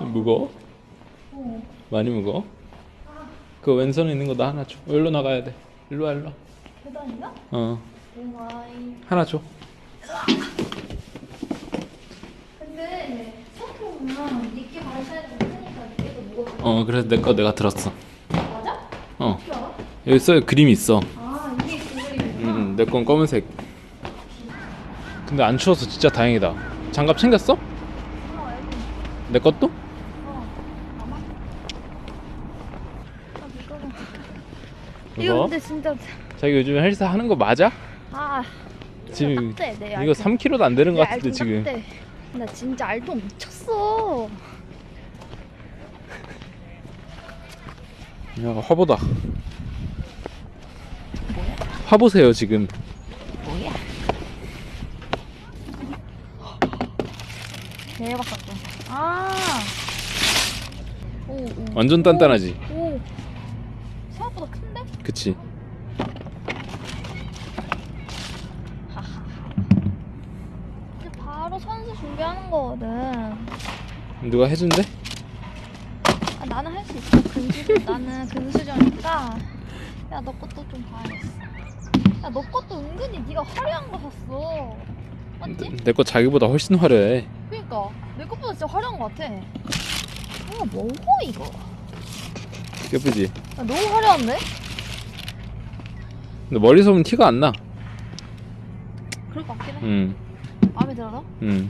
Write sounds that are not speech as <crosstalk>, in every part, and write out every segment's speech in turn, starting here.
무거워? 어. 많이 무거워? 그 왼손에 있는 거 나 하나 줘. 일로 나가야 돼. 일로 와, 일로 와. 계단인가? 어, 오마이. 하나 줘. 근데 생각해보면 니께 되는 테니까 니께도 무거워. 어, 그래서 내 거 내가 들었어. 맞아? 어, 어떻게 알아? 여기 써 그림이 있어. 아 이게 그 그림이구나. 음, 내 건 검은색. 근데 안 추워서 진짜 다행이다. 장갑 챙겼어? 어, 여기. 내 것도? 어. 아마? 아 무거워. 이거? 근데 진짜 자기 요즘 에 헬스 하는 거 맞아? 아 지금 내 이거 알통. 3kg도 안 되는 것내 같은데 알통 지금. 나 진짜 알통 미쳤어. 야, 화보다. 화보세요 지금. 뭐야? 대박 사건. 아. 오, 오. 완전 단단하지. 오. 그치? 이제 바로 선수 준비하는 거거든. 누가 해준대? 아, 나는 할 수 있어. 근수 나는 근수저니까. 야, 너 것도 좀 봐야겠어. 야, 너 것도 은근히 네가 화려한 거 샀어. 맞지? 내 거 자기보다 훨씬 화려해. 그니까 내 것보다 진짜 화려한 거 같아. 아, 뭐고 이거? 예쁘지? 야, 너무 화려한데? 근데 멀리서 보면 티가 안 나. 그럴 것 같긴 해. 음, 마음에 들어서? 음.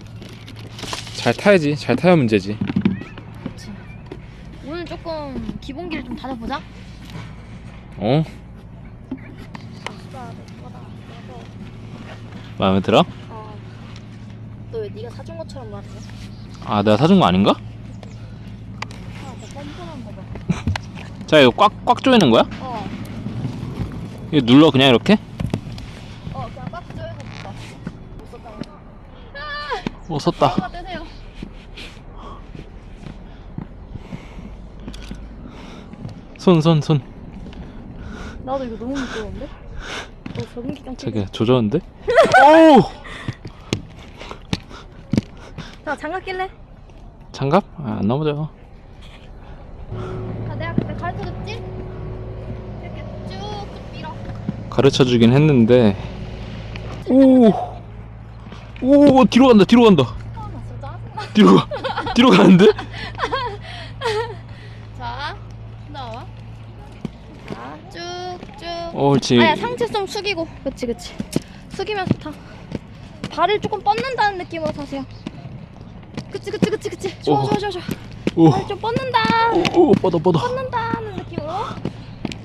잘 타야지. 잘 타야 문제지. 그치. 오늘 조금 기본기를 좀 다져보자. 어? 마음에 들어? 어. 너왜 네가 사준 것처럼 말해? 아, 내가 사준 거 아닌가? 아, 너 뻔뻔한 거 봐. 자, 이거 꽉, 꽉 조이는 거야? 어. 이거 눌러 그냥 이렇게? 어, 그냥 꽉 조여서 붙다. 못 썼다. 오, 섰다. 하나 떼세요. 손, 손, 손. 나도 이거 너무 무거운데? 너 적응기장 자기야, 조졌는데? <laughs> 오! 자, 장갑 낄래? 장갑? 아, 안 넘어져. 아, 내가 그때 가르쳐줬지? 이렇게 쭉 밀어. 가르쳐 주긴 했는데. 오! 오, 뒤로 간다, 뒤로 간다. 아, 나 진짜 짜증나. 뒤로 가. 뒤로 가는데? <laughs> 자, 나와. 자, 쭉쭉. 어, 옳지. 아야 상체 좀 숙이고. 그치 그치. 숙이면서 타. 발을 조금 뻗는다는 느낌으로 타세요. 그치 그치 그치 그치. 좋아 오. 좋아 좋아 좋아. 오, 발을 좀 뻗는다. 오, 오, 뻗어, 뻗어. 느낌으로.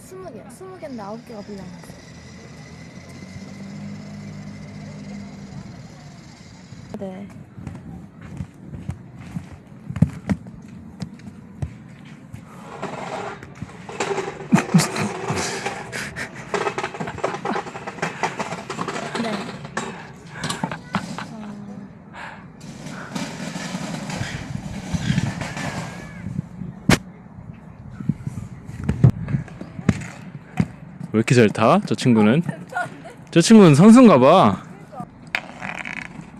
스무 개. 스무 개인데 아홉 개가 불량했어. 네. 네. 왜 이렇게 잘 타? 저 친구는? 저 친구는 선수인가 봐.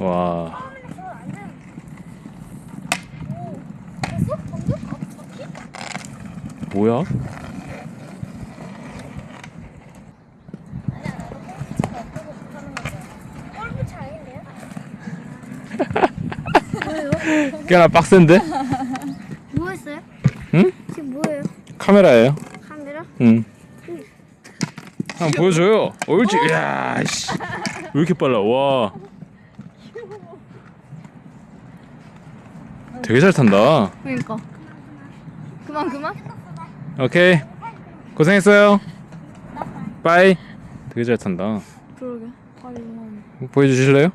와. 뭐야? <laughs> 꽤나 빡센데? 뭐 했어요? 응? 지금 뭐예요? 카메라예요. 카메라? 응. 한번 보여줘요. 옳지. 이야, 씨. 왜 이렇게 빨라? 와. 되게 잘 탄다. 그러니까 그만 그만 오케이. 고생했어요. 빠이. 되게 잘 탄다. 그러게 발이 이만 보여주실래요?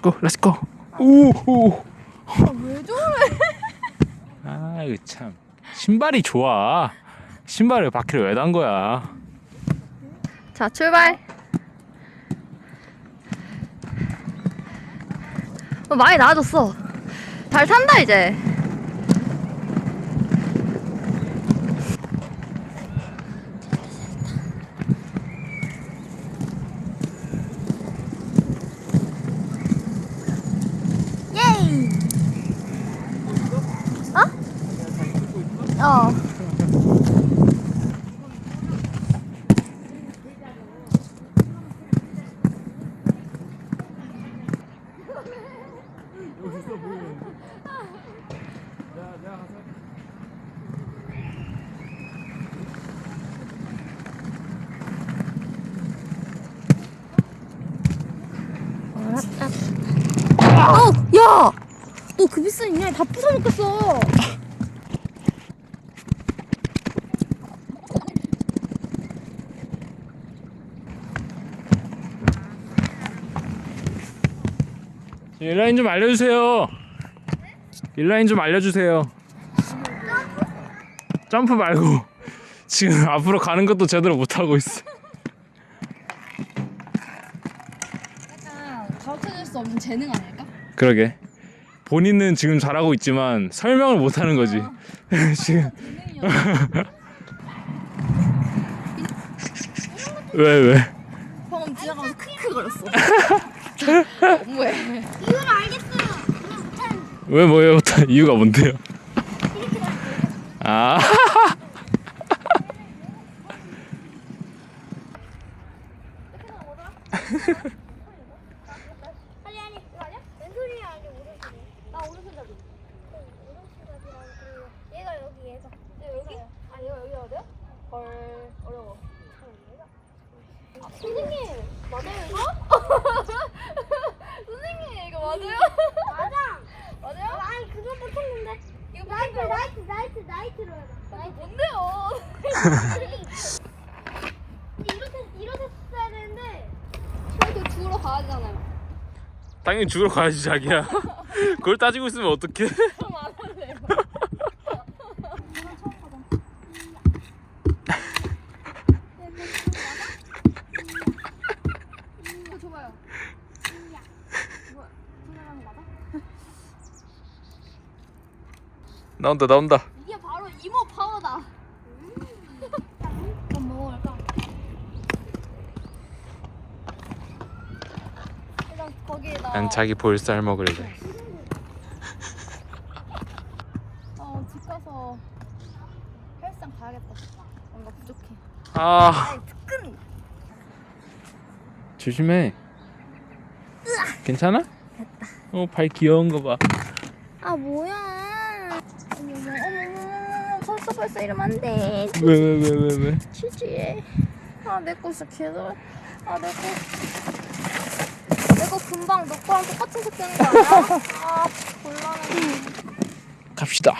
고 렛츠 고 오 오 아왜 저래? 아 이거 참 신발이 좋아 신발을 바퀴를 왜 단 거야 자 출발. 어, 많이 나아졌어. 잘 탄다 이제. 예이. 어? 어. 어, 야! 너 그 비싼 인형이 다 부숴먹겠어. 일라인 좀 알려주세요 일라인 좀 알려주세요 점프 말고 <laughs> 지금 앞으로 가는 것도 제대로 못 하고 있어 약간 가르쳐줄 수 없는 재능 아닐까? 그러게 본인은 지금 잘하고 있지만 설명을 못 하는 거지 <laughs> 지금 <laughs> 왜 왜? 방금 지나가면서 크크 거렸어. 너무해. 이건 알겠어요. 그냥 못하는 왜 뭐예요? <laughs> 이유가 뭔데요? 아 아니 아니 이거 아니야? 왼손이야 아니 오른손이야? 나 오른손잡이. 오른손잡이랑 그 얘가 여기 얘가. 얘 여기? 아 얘가 여기 어디야? 헐 어려워. 아, 선생님 맞아요 <laughs> 이거? 선생님 이거 맞아요? 맞아. 맞아요? 아니 그거 못했는데. 이거 나이트. 나이트 나이트 나이트로 해봐. 이거 나이트. 뭔데요? 근데 <laughs> 이렇게 이렇게 써야 되는데. 저희도 주우러 가야 되잖아요. 당연히 죽으러 가야지 자기야 <laughs> 그걸 따지고 있으면 어떡해 그럼 안 할래요. 이거 줘봐요. 뭐야? 분해하는 거 맞아? 나온다 나온다 이게 바로 이모 파워다. 먹을까? 거기에다. 난 자기 볼살 먹을래 어, 집 가서 헬스장 가야겠다. 뭔가 부족해. 아 아니, 특근. 조심해 괜찮아? 어 발 귀여운 거봐 아 뭐야? 벌써 이러면 안 돼. 왜 왜 왜 왜 왜? 치지. 아내 거 진짜 개들. 아 내 거. 내 거 금방 너 거랑 똑같은 색 되는 거 아니야? 아 곤란해. 갑시다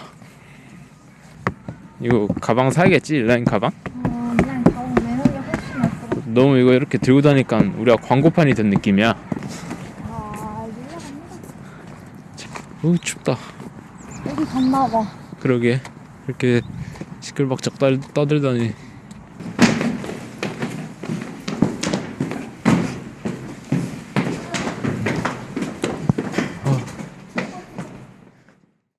이거 가방 사야겠지 일라인 가방? 아 그냥 가방 매력이 훨씬 없어. 너무 이거 이렇게 들고 다니까 우리가 광고판이 된 느낌이야 아 밀려갑니다. 어 춥다 여기 갔나 봐. 그러게 이렇게 시끌벅적 떠, 떠들더니